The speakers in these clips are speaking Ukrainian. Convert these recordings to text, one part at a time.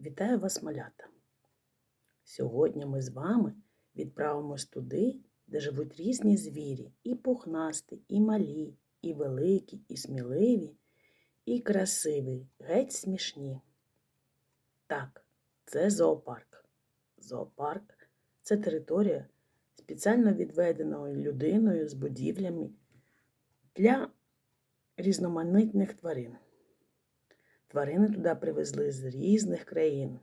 Вітаю вас, малята! Сьогодні ми з вами відправимось туди, де живуть різні звірі, і пухнасті, і малі, і великі, і сміливі, і красиві, геть смішні. Так, це зоопарк. Зоопарк це територія, спеціально відведеної людиною з будівлями для різноманітних тварин. Тварини туди привезли з різних країн,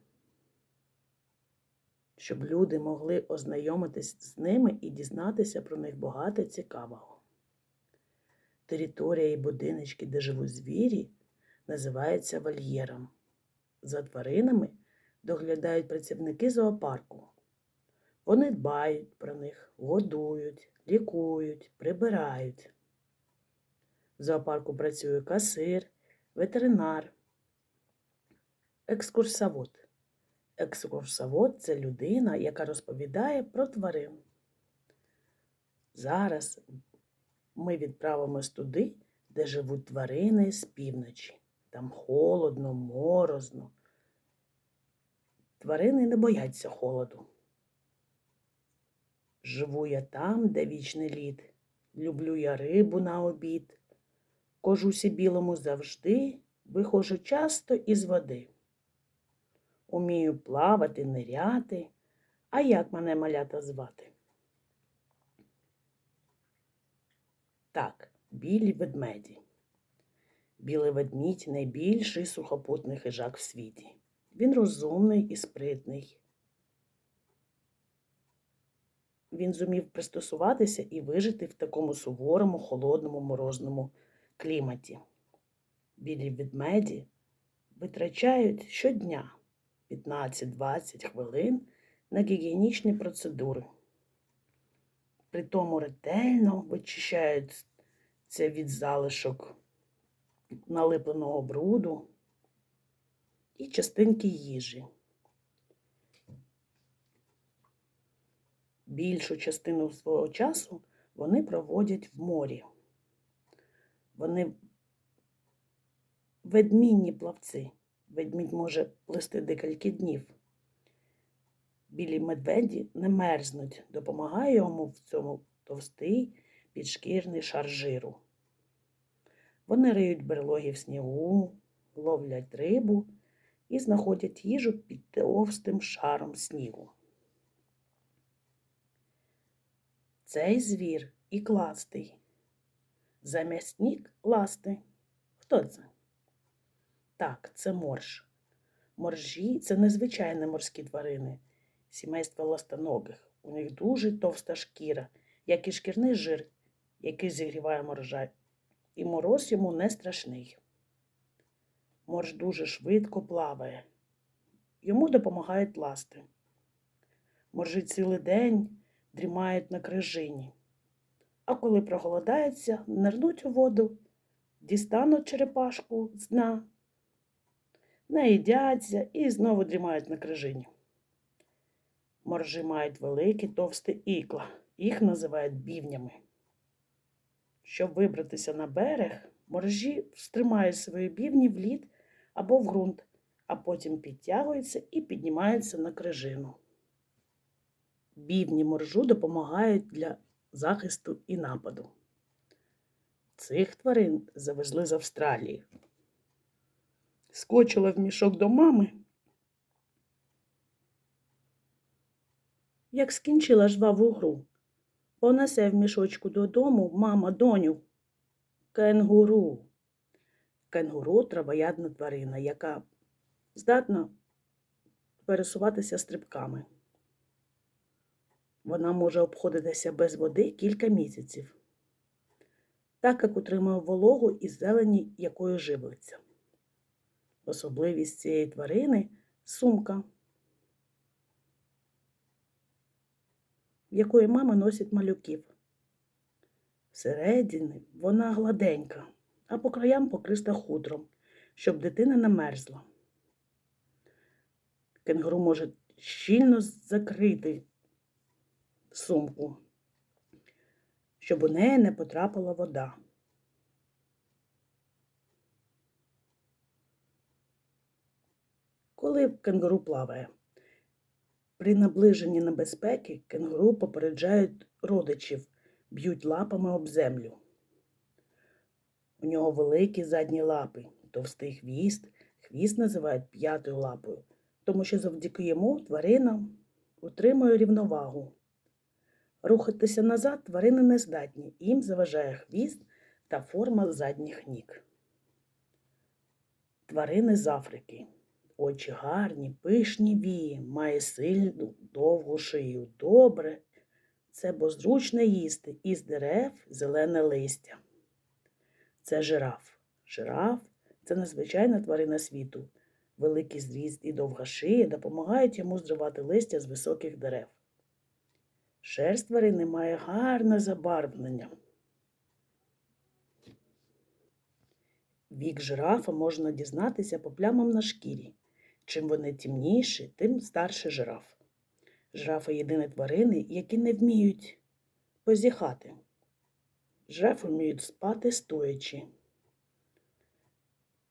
щоб люди могли ознайомитись з ними і дізнатися про них багато цікавого. Територія і будиночки, де живуть звірі, називаються вольєром. За тваринами доглядають працівники зоопарку. Вони дбають про них, годують, лікують, прибирають. В зоопарку працює касир, ветеринар, екскурсовод. Екскурсовод це людина, яка розповідає про тварин. Зараз ми відправимось туди, де живуть тварини з півночі. Там холодно, морозно. Тварини не бояться холоду. Живу я там, де вічний лід. Люблю я рибу на обід. Кожусі білому завжди, виходжу часто із води. Умію плавати, ниряти. А як мене малята звати? Так, білі ведмеді. Білий ведмідь найбільший сухопутний хижак в світі. Він розумний і спритний. Він зумів пристосуватися і вижити в такому суворому, холодному, морозному кліматі. Білі ведмеді витрачають щодня 15-20 хвилин на гігієнічні процедури. При тому ретельно вичищають це від залишок налипленого бруду і частинки їжі. Більшу частину свого часу вони проводять в морі. Вони ведмінні плавці. Ведмідь може плисти декілька днів. Білі медведі не мерзнуть, допомагає йому в цьому товстий підшкірний шар жиру. Вони риють берлоги в снігу, ловлять рибу і знаходять їжу під товстим шаром снігу. Цей звір і кластий. Замість ніг ласти. Хто це? Так, це морж. Моржі це незвичайні морські тварини, сімейство ластоногих. У них дуже товста шкіра, як і шкірний жир, який зігріває моржа, і мороз йому не страшний. Морж дуже швидко плаває. Йому допомагають ласти. Моржі цілий день дрімають на крижині, а коли проголодаються, нирнуть у воду, дістануть черепашку з дна наїдяться і знову дрімають на крижині. Моржі мають великі товсті ікла, їх називають бівнями. Щоб вибратися на берег, моржі стримають свої бівні в лід або в ґрунт, а потім підтягуються і піднімаються на крижину. Бівні моржу допомагають для захисту і нападу. Цих тварин завезли з Австралії скочила в мішок до мами. Як скінчила жваву гру, понесе в мішочку додому мама доню. Кенгуру. Кенгуру травоядна тварина, яка здатна пересуватися стрибками. Вона може обходитися без води кілька місяців, так як утримує вологу і зелені, якою живиться. Особливість цієї тварини сумка, якої мама носить малюків. Всередині вона гладенька, а по краям покрита хутром, щоб дитина не мерзла. Кенгуру може щільно закрити сумку, щоб у неї не потрапила вода. Коли кенгуру плаває. При наближенні небезпеки кенгуру попереджають родичів, б'ють лапами об землю. У нього великі задні лапи, товстий хвіст. Хвіст називають п'ятою лапою, тому що завдяки йому тварина утримує рівновагу. Рухатися назад тварини не здатні, їм заважає хвіст та форма задніх ніг. Тварини з Африки. Очі гарні, пишні вії, має сильну довгу шию. Добре. Це бо зручно їсти із дерев зелене листя. Це жираф. Жираф це надзвичайна тварина світу. Великий зріст і довга шия допомагають йому зривати листя з високих дерев. Шерсть тварини має гарне забарвлення. Вік жирафа можна дізнатися по плямам на шкірі. Чим вони темніші, тим старше жираф. Жирафи єдині тварини, які не вміють позіхати. Жирафи вміють спати стоячи.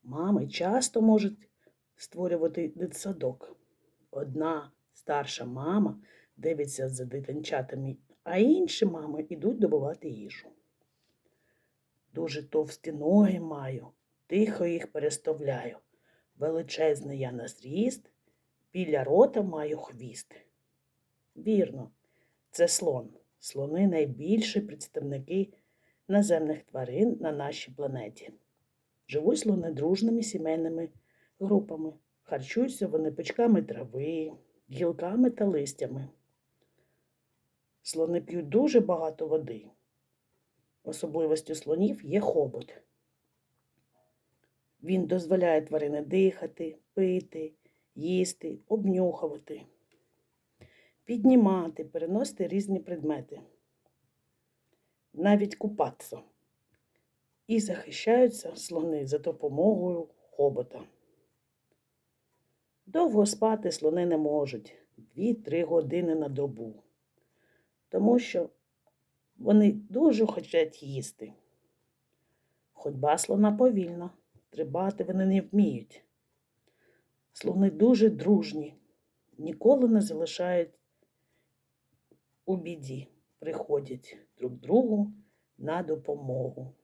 Мами часто можуть створювати дитсадок. Одна старша мама дивиться за дитинчатами, а інші мами йдуть добувати їжу. Дуже товсті ноги маю, тихо їх переставляю. Величезний я на зріст, біля рота маю хвіст. Вірно, це слон. Слони найбільші представники наземних тварин на нашій планеті. Живуть слони дружними сімейними групами. Харчуються вони пучками трави, гілками та листями. Слони п'ють дуже багато води. Особливостю слонів є хобот. Він дозволяє тварини дихати, пити, їсти, обнюхувати, піднімати, переносити різні предмети, навіть купатися. І захищаються слони за допомогою хобота. Довго спати слони не можуть 2-3 години на добу, тому що вони дуже хочуть їсти. Ходьба слона повільна, стрибати вони не вміють. Слони дуже дружні, ніколи не залишають у біді, приходять друг другу на допомогу.